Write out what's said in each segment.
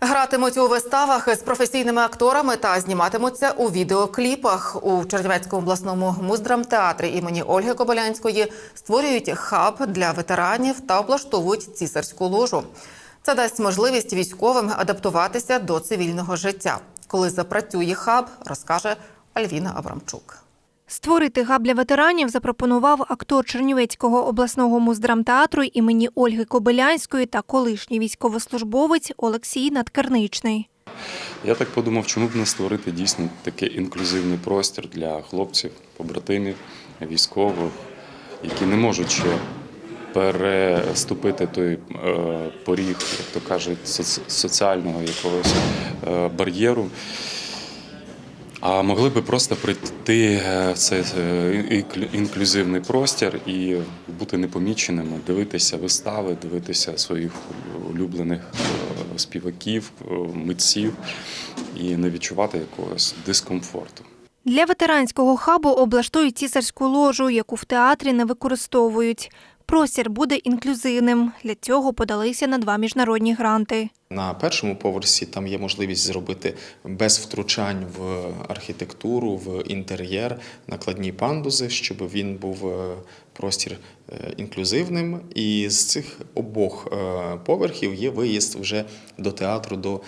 Гратимуть у виставах з професійними акторами та зніматимуться у відеокліпах. У Чернівецькому обласному муздрамтеатрі імені Ольги Кобилянської створюють хаб для ветеранів та облаштовують цісарську ложу. Це дасть можливість військовим адаптуватися до цивільного життя. Коли запрацює хаб, розкаже Альвіна Абрамчук. Створити хаб для ветеранів запропонував актор Чернівецького обласного муздрамтеатру імені Ольги Кобилянської та колишній військовослужбовець Олексій Надкарничний. Я так подумав, чому б не створити дійсно такий інклюзивний простір для хлопців, побратимів, військових, які не можуть ще переступити той е, поріг, як то кажуть, соц- соціального якогось е, бар'єру. А могли би просто прийти е, в цей е, інклюзивний простір і бути непоміченими, дивитися вистави, дивитися своїх улюблених е, співаків, митців і не відчувати якогось дискомфорту. Для ветеранського хабу облаштують цісарську ложу, яку в театрі не використовують. Простір буде інклюзивним. Для цього подалися на два міжнародні гранти. На першому поверсі там є можливість зробити без втручань в архітектуру, в інтер'єр накладні пандузи, щоб він був е, простір е, інклюзивним. І з цих обох е, поверхів є виїзд вже до театру, до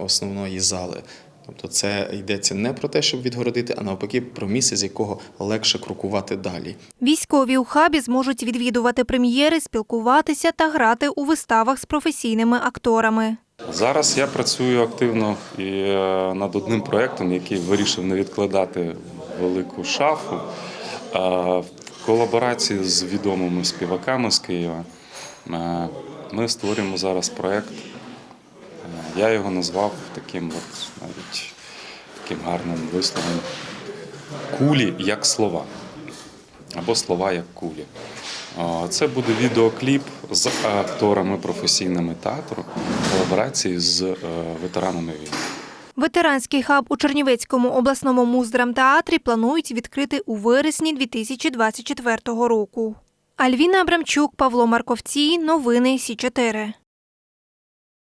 основної зали. Тобто це йдеться не про те, щоб відгородити, а навпаки про місце, з якого легше крокувати далі. Військові у хабі зможуть відвідувати прем'єри, спілкуватися та грати у виставах з професійними акторами. Зараз я працюю активно і е, над одним проєктом, який вирішив не відкладати велику шафу. В колаборації з відомими співаками з Києва е, ми створюємо зараз проєкт. Я його назвав таким от навіть таким гарним висловом кулі як слова. Або слова як кулі. Це буде відеокліп з акторами професійними театру колаборації з е, ветеранами війни. Ветеранський хаб у Чернівецькому обласному муздрамтеатрі планують відкрити у вересні 2024 року. Альвіна Абрамчук, Павло Марковці. Новини Сі 4